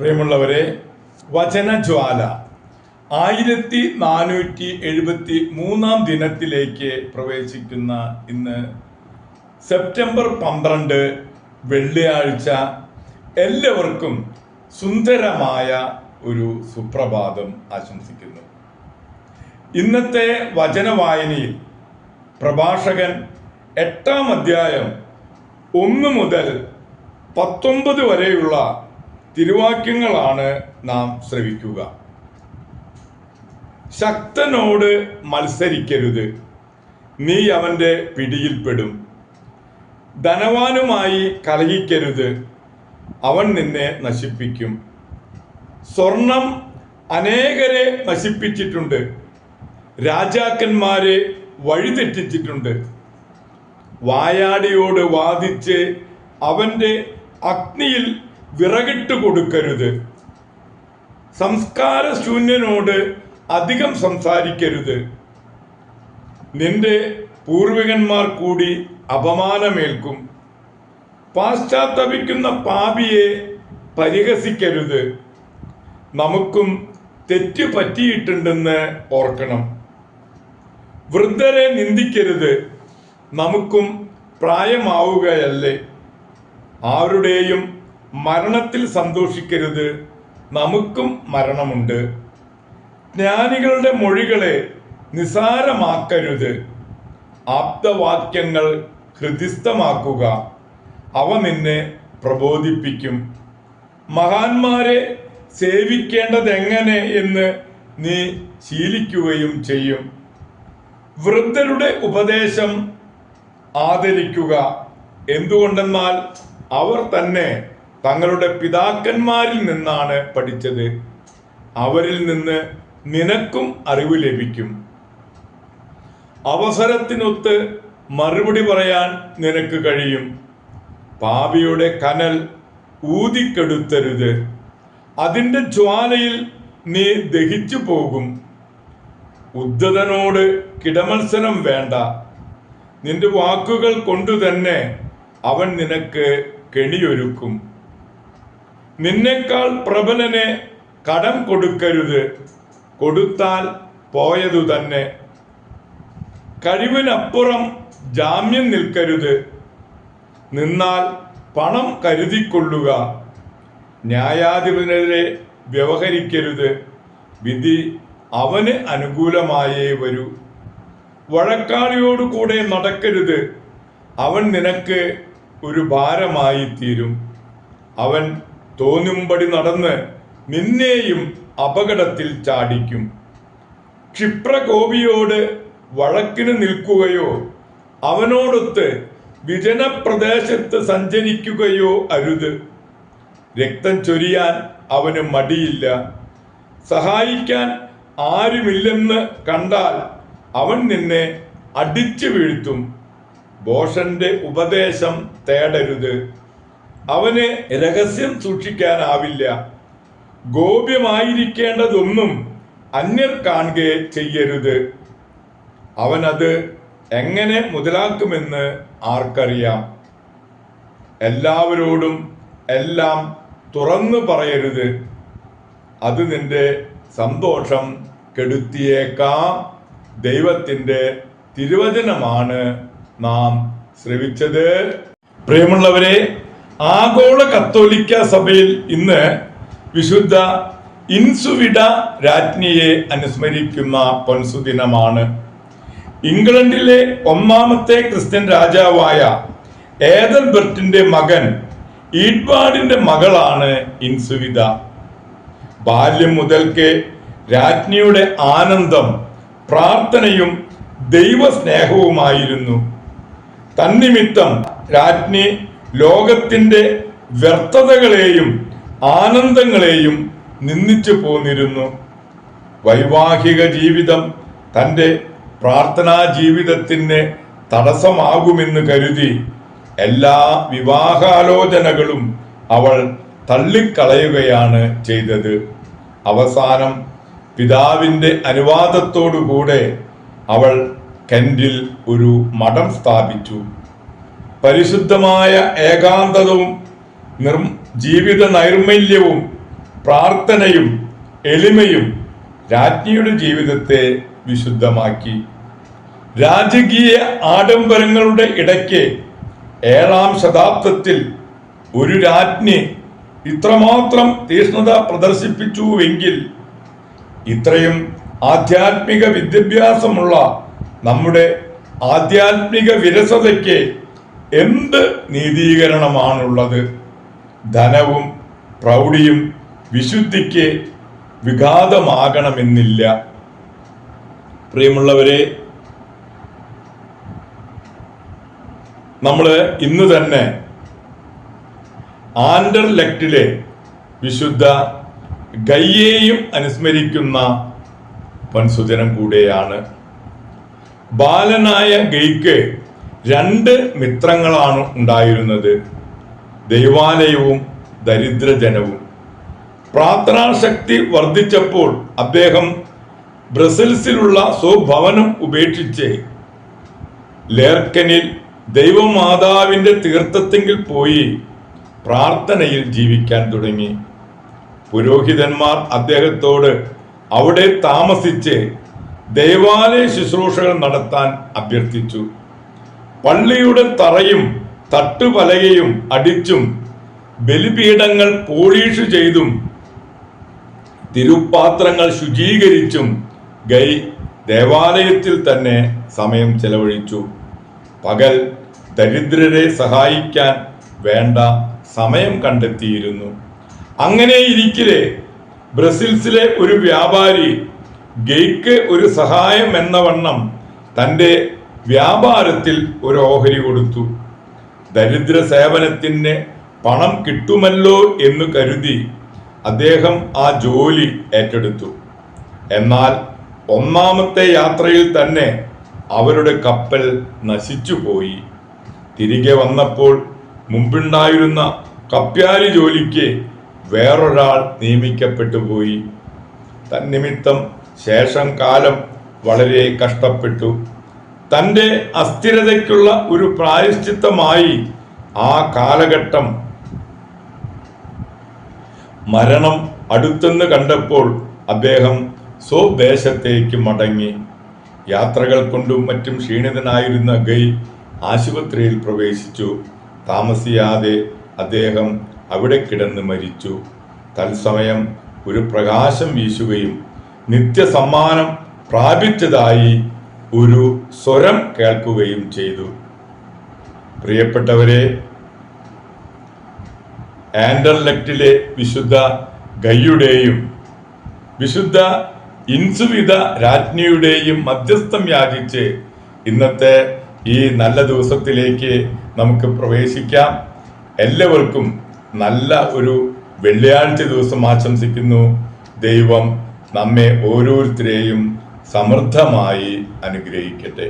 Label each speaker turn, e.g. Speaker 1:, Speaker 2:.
Speaker 1: പ്രിയമുള്ളവരെ വചനജ്വാല. ആയിരത്തി നാനൂറ്റി എഴുപത്തി മൂന്നാം ദിനത്തിലേക്ക് പ്രവേശിക്കുന്ന ഇന്ന് സെപ്റ്റംബർ പന്ത്രണ്ട് വെള്ളിയാഴ്ച എല്ലാവർക്കും സുന്ദരമായ ഒരു സുപ്രഭാതം ആശംസിക്കുന്നു. ഇന്നത്തെ വചനവായനയിൽ പ്രഭാഷകൻ എട്ടാം അധ്യായം ഒന്ന് മുതൽ പത്തൊമ്പത് വരെയുള്ള തിരുവാക്യങ്ങളാണ് നാം ശ്രവിക്കുക. ശക്തനോട് മത്സരിക്കരുത്. നീ അവന്റെ പിടിയിൽപ്പെടും ധനവാനുമായി കലഹിക്കരുത്. അവൻ നിന്നെ നശിപ്പിക്കും. സ്വർണം അനേകരെ നശിപ്പിച്ചിട്ടുണ്ട്. രാജാക്കന്മാരെ വഴിതെറ്റിച്ചിട്ടുണ്ട്. വായാടിയോട് വാദിച്ച് അവന്റെ അഗ്നിയിൽ വിറകിട്ട് കൊടുക്കരുത്. സംസ്കാര ശൂന്യനോട് അധികം സംസാരിക്കരുത്. നിന്റെ പൂർവികന്മാർ കൂടി അപമാനമേൽക്കും. പാശ്ചാത്തപിക്കുന്ന പാപിയെ പരിഹസിക്കരുത്. നമുക്കും തെറ്റ് പറ്റിയിട്ടുണ്ടെന്ന് ഓർക്കണം. വൃദ്ധരെ നിന്ദിക്കരുത്. നമുക്കും പ്രായമാവുകയല്ലേ. ആരുടെയും മരണത്തിൽ സന്തോഷിക്കരുത്. നമുക്കും മരണമുണ്ട്. ജ്ഞാനികളുടെ മൊഴികളെ നിസാരമാക്കരുത്. ആപ്തവാക്യങ്ങൾ ഹൃദിസ്ഥമാക്കുക. അവ നിന്നെ പ്രബോധിപ്പിക്കും. മഹാന്മാരെ സേവിക്കേണ്ടതെങ്ങനെ എന്ന് നീ ശീലിക്കുകയും ചെയ്യും. വൃദ്ധരുടെ ഉപദേശം ആദരിക്കുക. എന്തുകൊണ്ടെന്നാൽ അവർ തന്നെ തങ്ങളുടെ പിതാക്കന്മാരിൽ നിന്നാണ് പഠിച്ചത്. അവരിൽ നിന്ന് നിനക്കും അറിവ് ലഭിക്കും. അവസരത്തിനൊത്ത് മറുപടി പറയാൻ നിനക്ക് കഴിയും. പാപിയുടെ കനൽ ഊതിക്കെടുത്തരുത്. അതിന്റെ ജ്വാലയിൽ നീ ദഹിച്ചു പോകും. ഉദ്ധതനോട് കിടമത്സരം വേണ്ട. നിന്റെ വാക്കുകൾ കൊണ്ടുതന്നെ അവൻ നിനക്ക് കെണിയൊരുക്കും. നിന്നേക്കാൾ പ്രബലനെ കടം കൊടുക്കരുത്. കൊടുത്താൽ പോയതു തന്നെ. കഴിവിനപ്പുറം ജാമ്യം നിൽക്കരുത്. നിന്നാൽ പണം കരുതിക്കൊള്ളുക. ന്യായാധിപനെതിരെ വ്യവഹരിക്കരുത്. വിധി അവന് അനുകൂലമായേ വരൂ. വഴക്കാളിയോട് കൂടെ നടക്കരുത്. അവൻ നിനക്ക് ഒരു ഭാരമായി തീരും അവൻ തോന്നുംപടി നടന്ന് നിന്നെയും അപകടത്തിൽ ചാടിക്കും. ക്ഷിപ്രകോപിയോട് വഴക്കിന് നിൽക്കുകയോ അവനോടൊത്ത് വിജനപ്രദേശത്ത് സഞ്ചരിക്കുകയോ അരുത്. രക്തം ചൊരിയാൻ അവന് മടിയില്ല. സഹായിക്കാൻ ആരുമില്ലെന്ന് കണ്ടാൽ അവൻ നിന്നെ അടിച്ചു വീഴ്ത്തും. ബോഷന്റെ ഉപദേശം തേടരുത്. അവന് രഹസ്യം സൂക്ഷിക്കാനാവില്ല. ഗോപ്യമായിരിക്കേണ്ടതൊന്നും അന്യർ കാണുക ചെയ്യരുത്. അവനത് എങ്ങനെ മുതലാക്കുമെന്ന് ആർക്കറിയാം. എല്ലാവരോടും എല്ലാം തുറന്നു പറയരുത്. അത് നിന്റെ സന്തോഷം കെടുത്തിയേക്കാം. ദൈവത്തിന്റെ തിരുവചനമാണ് നാം ശ്രവിച്ചത്. പ്രിയമുള്ളവരെ ആഗോള കത്തോലിക്ക സഭയിൽ ഇന്ന് വിശുദ്ധ ഇൻസുവിഡ രാജ്ഞിയെ അനുസ്മരിക്കുന്ന പൊൻസുദിനമാണ്. ഇംഗ്ലണ്ടിലെ ഒന്നാമത്തെ ക്രിസ്ത്യൻ രാജാവായ ഏതൽബർട്ടിന്റെ മകൻ ഈഡ്വാർഡിന്റെ മകളാണ് ഇൻസുവിത ബാല്യം മുതൽക്കേ രാജ്ഞിയുടെ ആനന്ദം പ്രാർത്ഥനയും ദൈവസ്നേഹവുമായിരുന്നു. തന്നിമിത്തം രാജ്ഞി ലോകത്തിന്റെ വ്യർത്ഥതകളെയും ആനന്ദങ്ങളെയും നിന്ദിച്ചു പോന്നിരുന്നു. വൈവാഹിക ജീവിതം തന്റെ പ്രാർത്ഥനാ ജീവിതത്തിന് തടസ്സമാകുമെന്ന് കരുതി എല്ലാ വിവാഹാലോചനകളും അവൾ തള്ളിക്കളയുകയാണ് ചെയ്തത്. അവസാനം പിതാവിന്റെ അനുവാദത്തോടുകൂടെ അവൾ കെൻഡിൽ ഒരു മഠം സ്ഥാപിച്ചു. പരിശുദ്ധമായ ഏകാന്തതവും നിർ ജീവിത നൈർമല്യവും പ്രാർത്ഥനയും എളിമയും രാജ്ഞിയുടെ ജീവിതത്തെ വിശുദ്ധമാക്കി. രാജകീയ ആഡംബരങ്ങളുടെ ഇടയ്ക്ക് ഏഴാം ശതാബ്ദത്തിൽ ഒരു രാജ്ഞി ഇത്രമാത്രം തീഷ്ണത പ്രദർശിപ്പിച്ചുവെങ്കിൽ ഇത്രയും ആധ്യാത്മിക വിദ്യാഭ്യാസമുള്ള നമ്മുടെ ആധ്യാത്മിക വിരസതയ്ക്ക് എന്ത് നീതീകരണമാണുള്ളത്? ധനവും പ്രൗഢിയും വിശുദ്ധിക്ക് വിഘാതമാകണമെന്നില്ല. പ്രിയമുള്ളവരെ നമ്മൾ ഇന്ന് തന്നെ ആൻഡർലെക്റ്റിലെ വിശുദ്ധ ഗയ്യേയും അനുസ്മരിക്കുന്ന പൻസുജനം കൂടെയാണ്. ബാലനായ ഗൈക്ക് രണ്ട് മിത്രങ്ങളാണ് ഉണ്ടായിരുന്നത്. ദൈവാലയവും ദരിദ്രജനവും. പ്രാർത്ഥനാശക്തി വർദ്ധിച്ചപ്പോൾ അദ്ദേഹം ബ്രസൽസിലുള്ള സ്വഭവനം ഉപേക്ഷിച്ച് ലേർക്കനിൽ ദൈവമാതാവിന്റെ തീർത്ഥത്തെങ്കിൽ പോയി പ്രാർത്ഥനയിൽ ജീവിക്കാൻ തുടങ്ങി. പുരോഹിതന്മാർ അദ്ദേഹത്തോട് അവിടെ താമസിച്ച് ദൈവാലയ ശുശ്രൂഷകൾ നടത്താൻ അഭ്യർത്ഥിച്ചു. പള്ളിയുടെ തറയും തട്ടുപലകയും അടിച്ചും ബലിപീഠങ്ങൾ പോളീഷ് ചെയ്തും തിരുപ്പാത്രങ്ങൾ ശുചീകരിച്ചും ഗൈ ദേവാലയത്തിൽ തന്നെ സമയം ചെലവഴിച്ചു. പകൽ ദരിദ്രരെ സഹായിക്കാൻ വേണ്ട സമയം കണ്ടെത്തിയിരുന്നു. അങ്ങനെ ഇരിക്കലെ ബ്രസീൽസിലെ ഒരു വ്യാപാരി ഗെയ്ക്ക് ഒരു സഹായം എന്ന വണ്ണം തന്റെ വ്യാപാരത്തിൽ ഒരു ഓഹരി കൊടുത്തു. ദരിദ്ര സേവനത്തിന് പണം കിട്ടുമല്ലോ എന്ന് കരുതി അദ്ദേഹം ആ ജോലി ഏറ്റെടുത്തു. എന്നാൽ ഒന്നാമത്തെ യാത്രയിൽ തന്നെ അവരുടെ കപ്പൽ നശിച്ചുപോയി. തിരികെ വന്നപ്പോൾ മുമ്പുണ്ടായിരുന്ന കപ്പ്യാലി ജോലിക്ക് വേറൊരാൾ നിയമിക്കപ്പെട്ടു പോയി. തന്നിമിത്തം ശേഷം കാലം വളരെ കഷ്ടപ്പെട്ടു. തന്റെ അസ്ഥിരതയ്ക്കുള്ള ഒരു പ്രായശ്ചിത്തമായി ആ കാലഘട്ടം മരണം അടുത്തെന്ന് കണ്ടപ്പോൾ അദ്ദേഹം സ്വദേശത്തേക്ക് മടങ്ങി. യാത്രകൾ കൊണ്ടും മറ്റും ക്ഷീണിതനായിരുന്ന ഗൈ ആശുപത്രിയിൽ പ്രവേശിച്ചു. താമസിയാതെ അദ്ദേഹം അവിടെ കിടന്ന് മരിച്ചു. തത്സമയം ഒരു പ്രകാശം വീശുകയും നിത്യസമ്മാനം പ്രാപിച്ചതായി ഒരു സ്വരം കേൾക്കുകയും ചെയ്തു. പ്രിയപ്പെട്ടവരെ ആൻഡർലെക്റ്റിലെ വിശുദ്ധ ഗയ്യുടെയും വിശുദ്ധ ഇൻസുവിത രാജ്ഞിയുടെയും മധ്യസ്ഥം യാചിച്ച് ഇന്നത്തെ ഈ നല്ല ദിവസത്തിലേക്ക് നമുക്ക് പ്രവേശിക്കാം. എല്ലാവർക്കും നല്ല ഒരു വെള്ളിയാഴ്ച ദിവസം ആശംസിക്കുന്നു. ദൈവം നമ്മെ ഓരോരുത്തരെയും സമൃദ്ധമായി അനുഗ്രഹിക്കട്ടെ.